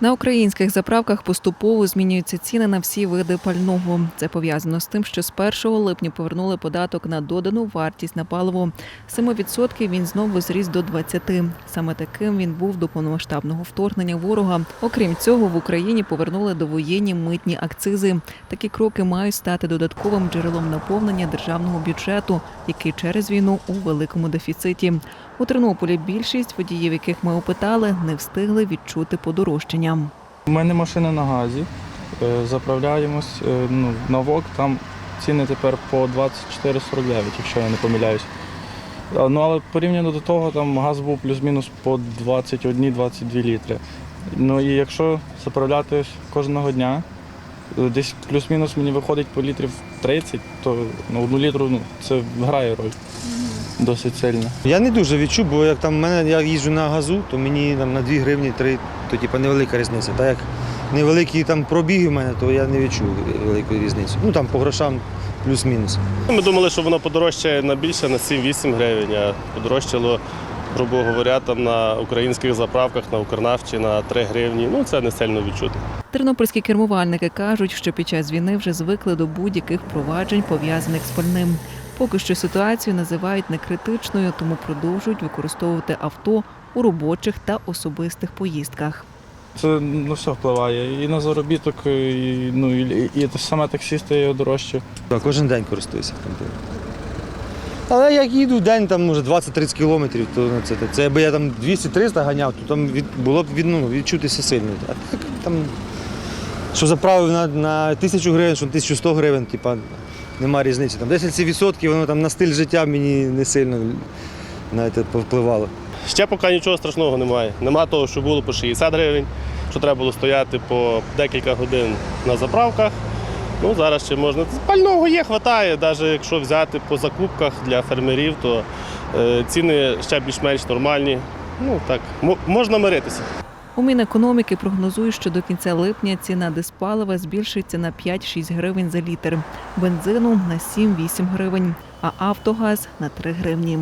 На українських заправках поступово змінюються ціни на всі види пального. Це пов'язано з тим, що з 1 липня повернули податок на додану вартість на паливо. З 7% він знову зріс до 20%. Саме таким він був до повномасштабного вторгнення ворога. Окрім цього, в Україні повернули довоєнні митні акцизи. Такі кроки мають стати додатковим джерелом наповнення державного бюджету, який через війну у великому дефіциті. У Тернополі більшість водіїв, яких ми опитали, не встигли відчути подорожчання. У мене машина на газі. Е, Заправляємось е, ну, на ВОК, там ціни тепер по 24,49, якщо я не помиляюсь. Ну, але порівняно до того, там газ був плюс-мінус по 21-22 літри. Ну і якщо заправляти кожного дня, е, десь плюс-мінус мені виходить по літрів 30, то на одну літру ну, це грає роль досить сильно. Я не дуже відчув, бо як там в мене я їжджу на газу, то мені там на 2 гривні 3, то типу, невелика різниця. Так як невеликі там пробіги в мене, то я не відчув великої різниці. Ну там по грошам плюс-мінус. Ми думали, що воно подорожчає на більше, на 7-8 гривень, а подорожчало, грубо говоря, там на українських заправках, на Укрнафті на 3 гривні. Ну, це не сильно відчутно. Тернопільські кермувальники кажуть, що під час війни вже звикли до будь-яких проваджень, пов'язаних з пальним. Поки що ситуацію називають некритичною, тому продовжують використовувати авто у робочих та особистих поїздках. Це ну, все впливає. І на заробіток, і, ну, і, і саме таксі стає дорожче. Так, кожен день користуюся. там. Але як їду в день, там може 20-30 кілометрів, то це, це якби я там 200-300 ганяв, то там від, було б від, ну, відчутися сильно. А так там, що заправив на, на 1000 гривень, що на 1100 гривень, типа, нема різниці. Там 10% воно там на стиль життя мені не сильно знаєте, повпливало. Ще поки нічого страшного немає. Нема того, що було по 60 гривень, що треба було стояти по декілька годин на заправках. Ну, зараз ще можна. Пального є, хватає, навіть якщо взяти по закупках для фермерів, то е, ціни ще більш-менш нормальні. Ну так, мо- можна миритися. У Мінекономіки прогнозують, що до кінця липня ціна диспалива збільшиться на 5-6 гривень за літр, бензину на 7-8 гривень, а автогаз на 3 гривні.